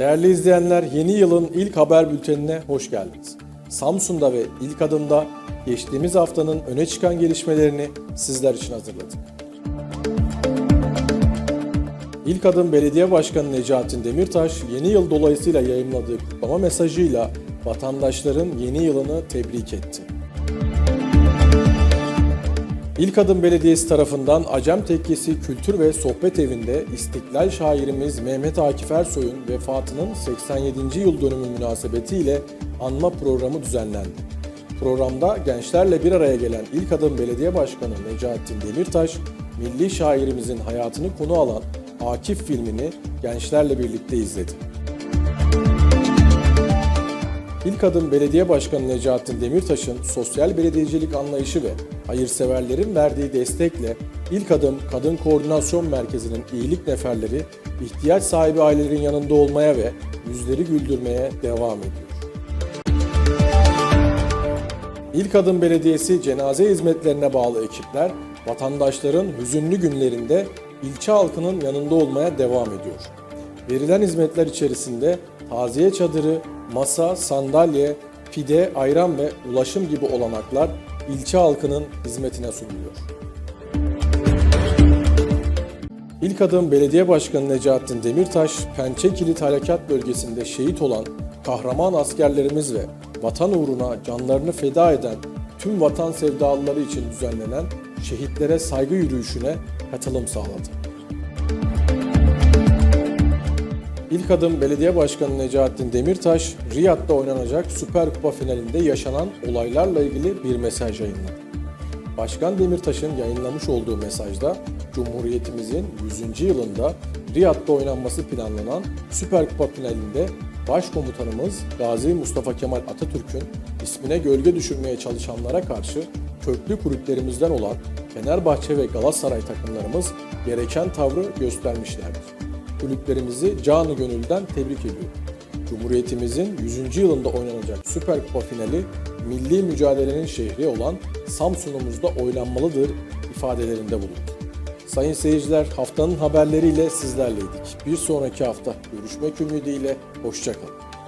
Değerli izleyenler, yeni yılın ilk haber bültenine hoş geldiniz. Samsun'da ve ilk adımda geçtiğimiz haftanın öne çıkan gelişmelerini sizler için hazırladık. İlk adım Belediye Başkanı Necatin Demirtaş, yeni yıl dolayısıyla yayımladığı kutlama mesajıyla vatandaşların yeni yılını tebrik etti. İlk Adım Belediyesi tarafından Acem Tekkesi Kültür ve Sohbet Evi'nde İstiklal şairimiz Mehmet Akif Ersoy'un vefatının 87. yıl dönümü münasebetiyle anma programı düzenlendi. Programda gençlerle bir araya gelen İlk Adım Belediye Başkanı Necaettin Demirtaş, milli şairimizin hayatını konu alan Akif filmini gençlerle birlikte izledi. İlk adım Belediye Başkanı Necaettin Demirtaş'ın sosyal belediyecilik anlayışı ve hayırseverlerin verdiği destekle İlk Adım Kadın Koordinasyon Merkezi'nin iyilik neferleri ihtiyaç sahibi ailelerin yanında olmaya ve yüzleri güldürmeye devam ediyor. İlk Adım Belediyesi cenaze hizmetlerine bağlı ekipler vatandaşların hüzünlü günlerinde ilçe halkının yanında olmaya devam ediyor. Verilen hizmetler içerisinde taziye çadırı, masa, sandalye, pide, ayran ve ulaşım gibi olanaklar ilçe halkının hizmetine sunuluyor. İlk adım Belediye Başkanı Necaettin Demirtaş, Pençe Kilit Harekat Bölgesi'nde şehit olan kahraman askerlerimiz ve vatan uğruna canlarını feda eden tüm vatan sevdalıları için düzenlenen şehitlere saygı yürüyüşüne katılım sağladı. İlk adım Belediye Başkanı Necaettin Demirtaş, Riyad'da oynanacak Süper Kupa finalinde yaşanan olaylarla ilgili bir mesaj yayınladı. Başkan Demirtaş'ın yayınlamış olduğu mesajda Cumhuriyetimizin 100. yılında Riyad'da oynanması planlanan Süper Kupa finalinde Başkomutanımız Gazi Mustafa Kemal Atatürk'ün ismine gölge düşürmeye çalışanlara karşı köklü kulüplerimizden olan Fenerbahçe ve Galatasaray takımlarımız gereken tavrı göstermişlerdir. Kulüplerimizi canı gönülden tebrik ediyorum. Cumhuriyetimizin 100. yılında oynanacak Süper Kupa finali milli mücadelenin şehri olan Samsun'umuzda oynanmalıdır ifadelerinde bulundu. Sayın seyirciler haftanın haberleriyle sizlerleydik. Bir sonraki hafta görüşmek ümidiyle hoşçakalın.